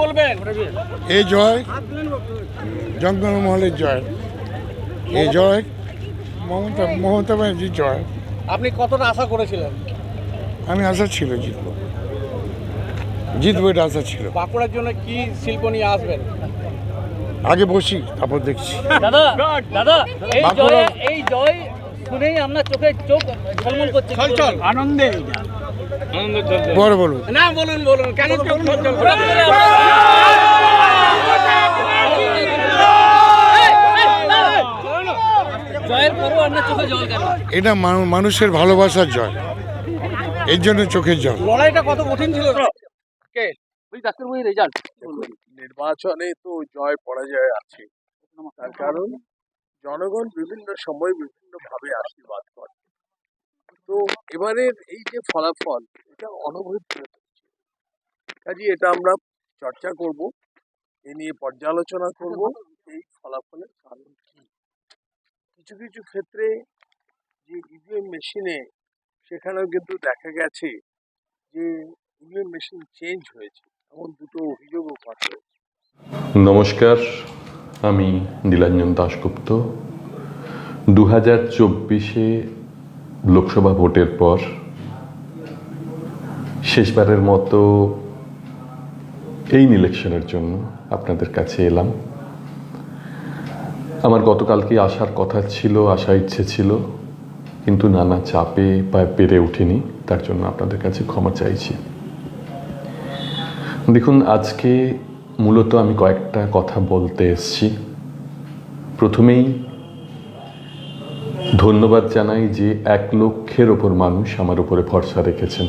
বলবেন? এই জয় জঙ্গলমহলের জয়। এই জয় মমতা মমতা ব্যানার্জির জয়। আপনি কতটা আশা করেছিলেন? আমি আশা ছিল জিতবো। জিতবো এটা আশা ছিল। বাঁকুড়ার জন্য কি শিল্প নিয়ে আসবেন? আগে বসি তারপর দেখছি। দাদা দাদা এই জয় এই জয় শুনেই আপনার চোখে চোখ ঝলমল করছে। আনন্দে। পরে বলব না বলুন বলুন। কেন এটা মানুষের ভালোবাসার জয়। এর জন্য চোখের জল। লড়াইটা কত কঠিন ছিল? কে? ওই ডাক্তার বই রেজাল্ট। নির্বাচনে তো জয় পরাজয় আছে। তার কারণ জনগণ বিভিন্ন সময় বিভিন্ন ভাবে আশীর্বাদ করে। এবারের এই যে ফলাফল এটা অনবহিত কাজে এটা আমরা চর্চা করব এ নিয়ে পর্যালোচনা করব এই ফলাফলের কারণ কি। কিছু কিছু ক্ষেত্রে যে ইভিএম মেশিনে সেখানেও কিন্তু দেখা গেছে যে ইভিএম মেশিন চেঞ্জ হয়েছে। এমন দুটো অভিযোগও করা হয়েছে নমস্কার আমি নীলাঞ্জন দাশগুপ্ত। দু হাজার চব্বিশে লোকসভা ভোটের পর শেষবারের মতো এই ইলেকশনের জন্য আপনাদের কাছে এলাম। আমার গতকালকে আসার কথা ছিল আসা ইচ্ছে ছিল, কিন্তু নানা চাপে বা পেরে ওঠেনি তার জন্য আপনাদের কাছে ক্ষমা চাইছি। দেখুন, আজকে মূলত আমি কয়েকটা কথা বলতে এসছি। প্রথমেই ধন্যবাদ জানাই যে এক লক্ষের ওপর মানুষ আমার উপরে ভরসা রেখেছেন।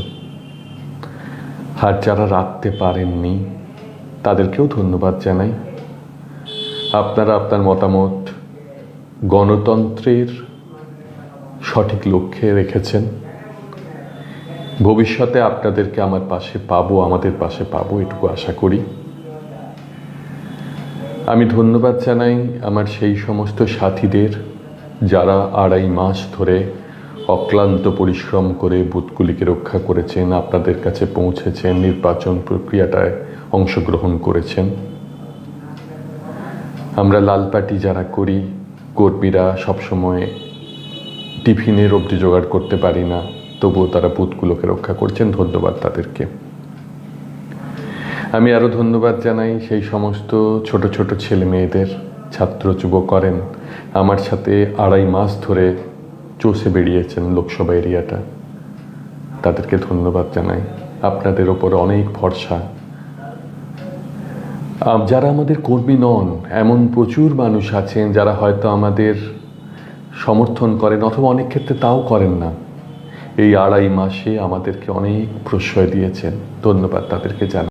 আর যারা রাখতে পারেননি, তাদেরকেও ধন্যবাদ জানাই। আপনারা আপনার মতামত গণতন্ত্রের সঠিক লক্ষ্যে রেখেছেন। ভবিষ্যতে আপনাদেরকে আমার পাশে পাবো, আমাদের পাশে পাবো, এটুকু আশা করি। আমি ধন্যবাদ জানাই আমার সেই সমস্ত সাথীদের যারা আড়াই মাস ধরে অক্লান্ত পরিশ্রম করে বুথগুলিকে রক্ষা করেছেন, আপনাদের কাছে পৌঁছেছেন, নির্বাচন প্রক্রিয়াটায় অংশগ্রহণ করেছেন। আমরা লাল পার্টি যারা করি, কর্মীরা সবসময় টিফিনের অবধি জোগাড় করতে পারি না, তবুও তারা বুথগুলোকে রক্ষা করছেন। ধন্যবাদ তাদেরকে। আমি আরও ধন্যবাদ জানাই সেই সমস্ত ছোট ছোট ছেলে মেয়েদের ছাত্র যুব করেন। আমার সাথে আড়াই মাস ধরে চষে বেরিয়েছেন লোকসভা এরিয়াটা। তাদেরকে ধন্যবাদ জানাই। আপনাদের ওপর অনেক ভরসা। যারা আমাদের কর্মী নন, এমন প্রচুর মানুষ আছেন যারা হয়তো আমাদের সমর্থন করেন অথবা অনেক ক্ষেত্রে তাও করেন না। এই আড়াই মাসে আমাদেরকে অনেক প্রশ্রয় দিয়েছেন। ধন্যবাদ তাদেরকে জানাই।